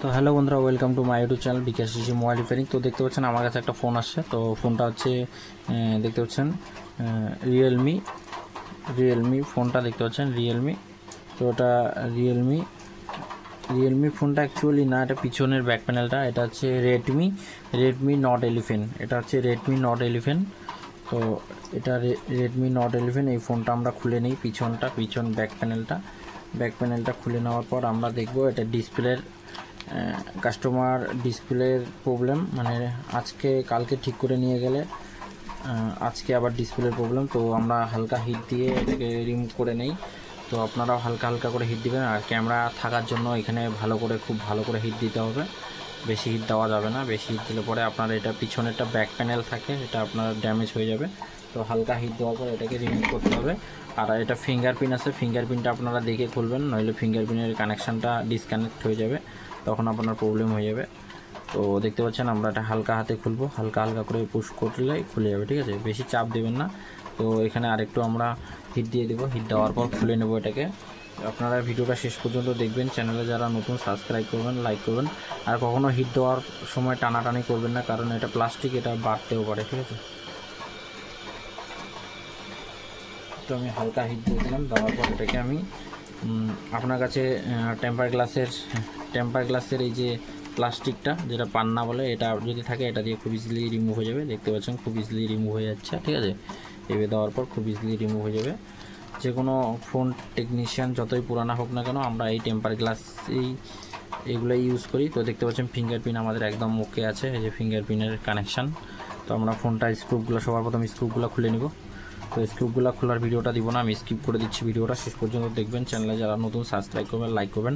তো হ্যালো বন্ধুরা welcome to my YouTube channel Bikash CC mobile repairing তো দেখতে পাচ্ছেন আমার কাছে একটা ফোন আসছে। তো ফোনটা হচ্ছে দেখতে পাচ্ছেন রিয়েলমি রিয়েলমি ফোনটা দেখতে পাচ্ছেন রিয়েলমি তো ওটা রিয়েলমি রিয়েলমি ফোনটা অ্যাকচুয়ালি না, এটা পিছনের ব্যাক প্যানেলটা এটা হচ্ছে রেডমি রেডমি নট এলিফেন এটা হচ্ছে রেডমি নট এলিফেন তো এটা রেডমি নট এলিভেন এই ফোনটা আমরা খুলে নিই, পিছনটা, পিছন ব্যাক প্যানেলটা ব্যাক প্যানেলটা খুলে নেওয়ার পর আমরা দেখব, এটা ডিসপ্লের কাস্টমার ডিসপ্লের প্রবলেম মানে আজকে, কালকে ঠিক করে নিয়ে গেলে আজকে আবার ডিসপ্লের প্রবলেম তো আমরা হালকা হিট দিয়ে এটাকে রিমুভ করে নেই। তো আপনারাও হালকা হালকা করে হিট দিবেন, আর ক্যামেরা থাকার জন্য এখানে ভালো করে, খুব ভালো করে হিট দিতে হবে। বেশি হিট দেওয়া যাবে না, বেশি হিট দিলে পরে আপনার এটা পিছনেরটা ব্যাক প্যানেল থাকে, এটা আপনার ড্যামেজ হয়ে যাবে। তো হালকা হিট দেওয়ার পর এটাকে রিমুভ করতে হবে। আর এটা ফিঙ্গারপ্রিন্ট আছে ফিঙ্গারপ্রিন্টটা আপনারা দেখে খুলবেন, নইলে ফিঙ্গারপ্রিন্টের কানেকশানটা ডিসকানেক্ট হয়ে যাবে। তখন আপনার প্রবলেম হয়ে যাবে। তো দেখতে পাচ্ছেন আমরা এটা হালকা হাতে খুলবো। হালকা হালকা করে পুশ করলে খুলে যাবে, ঠিক আছে? বেশি চাপ দেবেন না। তো এখানে আরেকটু আমরা হিট দিয়ে দেবো। হিট দেওয়ার পর খুলে নেব এটাকে। আপনারা ভিডিওটা শেষ পর্যন্ত দেখবেন। চ্যানেলে যারা নতুন সাবস্ক্রাইব করবেন লাইক করবেন। আর কখনো হিট দেওয়ার সময় টানাটানি করবেন না, কারণ এটা প্লাস্টিক এটা বাড়তেও পারে, ঠিক আছে? তো আমি হালকা হিট দিয়ে দিলাম। দেওয়ার পর এটাকে আমি আপনার কাছে টেম্পার গ্লাসের টেম্পার গ্লাসের এই যে প্লাস্টিকটা যেটা পান্না বলে, এটা যদি থাকে, এটা দিয়ে খুব ইজিলি রিমুভ হয়ে যাবে। দেখতে পাচ্ছেন, খুব ইজিলি রিমুভ হয়ে যাচ্ছে, ঠিক আছে? এভাবে দেওয়ার পর খুব ইজিলি রিমুভ হয়ে যাবে। যে কোনো ফোন টেকনিশিয়ান যতই পুরানা হোক না কেন, আমরা এই টেম্পার গ্লাস এই এগুলো ইউজ করি। তো দেখতে পাচ্ছেন ফিঙ্গারপ্রিন্ট আমাদের একদম ওকে আছে, এই যে ফিঙ্গারপ্রিন্টের কানেকশান তো আমরা ফোনটা স্ক্রুপগুলো সবার প্রথম স্ক্রুপগুলো খুলে নিব। তো স্ক্রুপগুলো খোলার ভিডিওটা দিব না, আমি স্কিপ করে দিচ্ছি ভিডিওটা। শেষ পর্যন্ত দেখবেন চ্যানেলে যারা নতুন সাবস্ক্রাইব করবেন লাইক করবেন।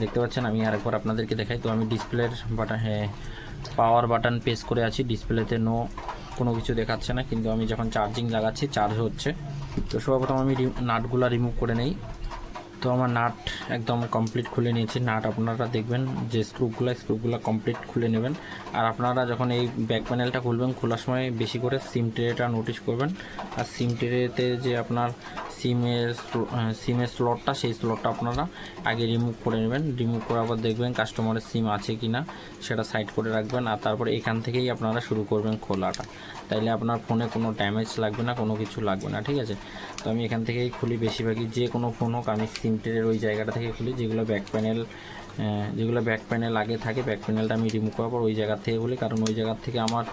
দেখতে পাচ্ছেন, আমি আরেকবার আপনাদেরকে দেখাই। তো আমি ডিসপ্লের বাটন হ্যাঁ পাওয়ার বাটন প্রেস করে আছি। ডিসপ্লেতে নো কোনো কিছু দেখাচ্ছে না। কিন্তু আমি যখন চার্জিং লাগাচ্ছি চার্জ হচ্ছে। তো সর্বপ্রথম আমি নাটগুলো রিমুভ করে নেই। তো আমার নাট একদম কমপ্লিট খুলে নিয়েছি। নাট আপনারা দেখবেন যে স্ক্রুপগুলো স্ক্রুপগুলো কমপ্লিট খুলে নেবেন। আর আপনারা যখন এই ব্যাক প্যানেলটা খুলবেন, খোলার সময় বেশি করে সিম ট্রেটা নোটিশ করবেন। আর সিম ট্রেতে যে আপনার সিমের সিমের স্লটটা সেই স্লটটা আপনারা আগে রিমুভ করে নেবেন। রিমুভ করার পর দেখবেন কাস্টমারের সিম আছে কি না সেটা সাইড করে রাখবেন আর তারপরে এখান থেকেই আপনারা শুরু করবেন খোলাটা। তাইলে আপনার ফোনে কোনো ড্যামেজ লাগবে না, কোনো কিছু লাগবে না, ঠিক আছে? তো আমি এখান থেকেই খুলি বেশিরভাগই। যে কোনো ফোন হোক, আমি সিমটের ওই জায়গাটা থেকে খুলি, যেগুলো ব্যাক প্যানেল যেগুলো ব্যাক প্যানেল আগে থাকে ব্যাক প্যানেলটা আমি রিমুভ করার পর ওই জায়গা থেকে খুলি। কারণ ওই জায়গার থেকে আমার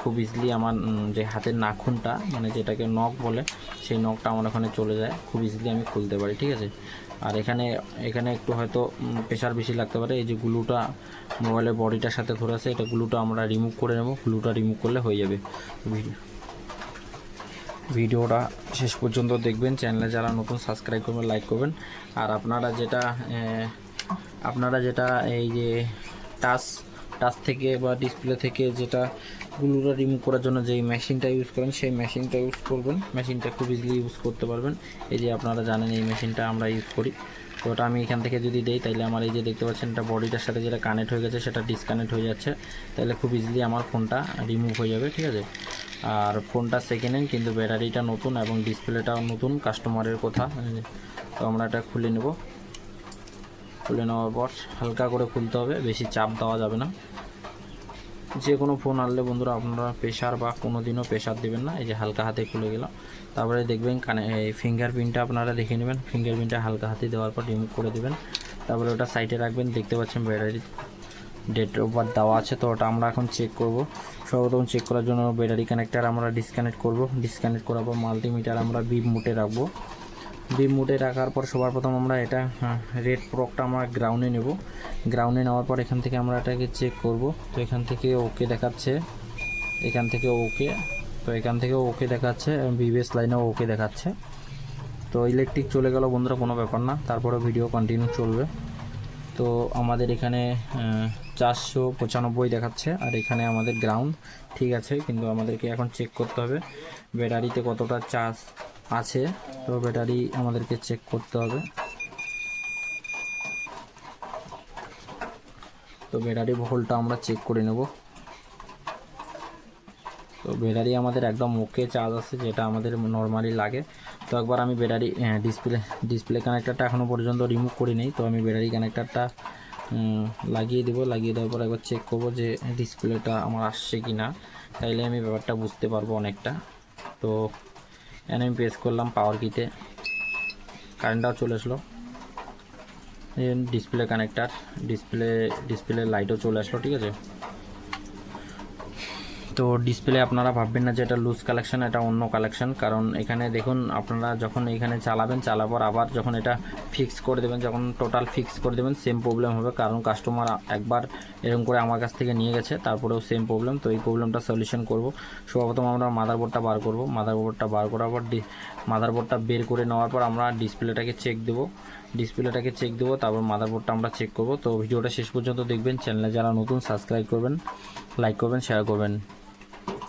খুব ইজিলি আমার যে হাতের নাখুনটা মানে যেটাকে নখ বলে, সেই নখটা আমার ওখানে চলে যায়। খুব ইজিলি আমি খুলতে পারি, ঠিক আছে? আর এখানে এখানে একটু হয়তো প্রেশার বেশি লাগতে পারে। এই যে গ্লুটা মোবাইলের বডিটার সাথে ধরে আছে, এটা গ্লুটা আমরা রিমুভ করে নেব। গ্লুটা রিমুভ করলে হয়ে যাবে। ভিডিও, ভিডিওটা শেষ পর্যন্ত দেখবেন। চ্যানেলে যারা নতুন সাবস্ক্রাইব করবেন লাইক করবেন। আর আপনারা যেটা আপনারা যেটা এই যে, টাচ টাচ থেকে বা ডিসপ্লে থেকে যেটা গুলোটা রিমুভ করার জন্য যেই মেশিনটা ইউজ করেন, সেই মেশিনটা ইউজ করবেন। মেশিনটা খুব ইজিলি ইউজ করতে পারবেন। এই যে আপনারা জানেন এই মেশিনটা আমরা ইউজ করি। তো ওটা আমি এখান থেকে যদি দেই তাহলে আমার এই যে দেখতে পাচ্ছেন, এটা বডিটার সাথে যেটা কানেক্ট হয়ে গেছে, সেটা ডিসকানেক্ট হয়ে যাচ্ছে। তাহলে খুব ইজিলি আমার ফোনটা রিমুভ হয়ে যাবে, ঠিক আছে? আর ফোনটা সেকেন্ড হ্যান্ড কিন্তু ব্যাটারিটা নতুন এবং ডিসপ্লেটাও নতুন কাস্টমারের কথা। তো আমরা এটা খুলে নেব। খুলে নেওয়ার পর হালকা করে খুলতে হবে, বেশি চাপ দেওয়া যাবে না। যে কোনো ফোন আনলে বন্ধুরা আপনারা প্রেশার বা কোনো দিনও প্রেশার দেবেন না, এই যে হালকা হাতে খুলে গেলাম। তারপরে দেখবেন কানে, এই ফিঙ্গারপ্রিন্টটা আপনারা দেখে নেবেন ফিঙ্গারপ্রিন্টটা হালকা হাতে দেওয়ার পর রিমুভ করে দেবেন। তারপরে ওটা সাইডে রাখবেন, দেখতে পাচ্ছেন ব্যাটারি ডেট বার্থ দেওয়া আছে, তো ওটা আমরা এখন চেক করব। সর্বপ্রথম চেক করার জন্য ব্যাটারি কানেক্টার আমরা ডিসকানেক্ট করব। ডিসকানেক্ট করার পর মাল্টিমিটার আমরা বিপ মুটে রাখব। বিপ মুটে রাখার পর সবার প্রথম আমরা এটা রেড প্রকটা আমরা গ্রাউন্ডে নেব। গ্রাউন্ডে নেওয়ার পর এখান থেকে আমরা এটাকে চেক করব। তো এখান থেকে ওকে দেখাচ্ছে, এখান থেকে ওকে, তো এখান থেকে ওকে দেখাচ্ছে, বিবিএস লাইনেও ওকে দেখাচ্ছে। তো ইলেকট্রিক চলে গেল বন্ধুরা, কোনো ব্যাপার না তারপরে ভিডিও কন্টিনিউ চলবে। তো আমাদের এখানে চারশো পঁচানব্বই দেখাচ্ছে, আর এখানে আমাদের গ্রাউন্ড ঠিক আছে, কিন্তু আমাদেরকে এখন চেক করতে হবে। ব্যাটারিতে কতটা চার্জ আছে, তো ব্যাটারি আমাদেরকে চেক করতে হবে। তো ব্যাটারি ভোল্টটা আমরা চেক করে নেব। তো ব্যাটারি আমাদের একদম ওকে চার্জ আছে, যেটা আমাদের নর্মালি লাগে। তো একবার আমি ব্যাটারি ডিসপ্লে ডিসপ্লে কানেক্টারটা এখনও পর্যন্ত রিমুভ করি নেই, তো আমি ব্যাটারি কানেক্টারটা লাগিয়ে দেবো। লাগিয়ে দেওয়ার পর একবার চেক করব যে ডিসপ্লেটা আমার আসছে কি না তাইলে আমি ব্যাপারটা বুঝতে পারব অনেকটা। তো এখানে আমি প্রেস করলাম পাওয়ার কিতে কারেন্টটাও চলে আসলো। ডিসপ্লে কানেক্টার ডিসপ্লে ডিসপ্লে লাইটও চলে আসলো, ঠিক আছে? তো ডিসপ্লে আপনারা ভাববেন না যে এটা লুজ কালেকশন এটা অন্য কালেকশন কারণ এখানে দেখুন, আপনারা যখন এখানে চালাবেন, চালাবার আবার যখন এটা ফিক্স করে দেবেন, যখন টোটাল ফিক্স করে দেবেন সেম প্রবলেম হবে। কারণ কাস্টমার একবার এরকম করে আমার কাছ থেকে নিয়ে গেছে, তারপরেও সেম প্রবলেম তো এই প্রবলেমটা সলিউশন করব। সর্বপ্রথম আমরা মাদারবোর্ডটা বার করব। মাদারবোর্ডটা বার করার পর মাদারবোর্ডটা বের করে নেওয়ার পর আমরা ডিসপ্লেটাকে চেক দেবো। ডিসপ্লেটাকে চেক দেবো, তারপর মাদারবোর্ডটা আমরা চেক করব। তো ভিডিওটা শেষ পর্যন্ত দেখবেন। চ্যানেলে যারা নতুন সাবস্ক্রাইব করবেন লাইক করবেন শেয়ার করবেন।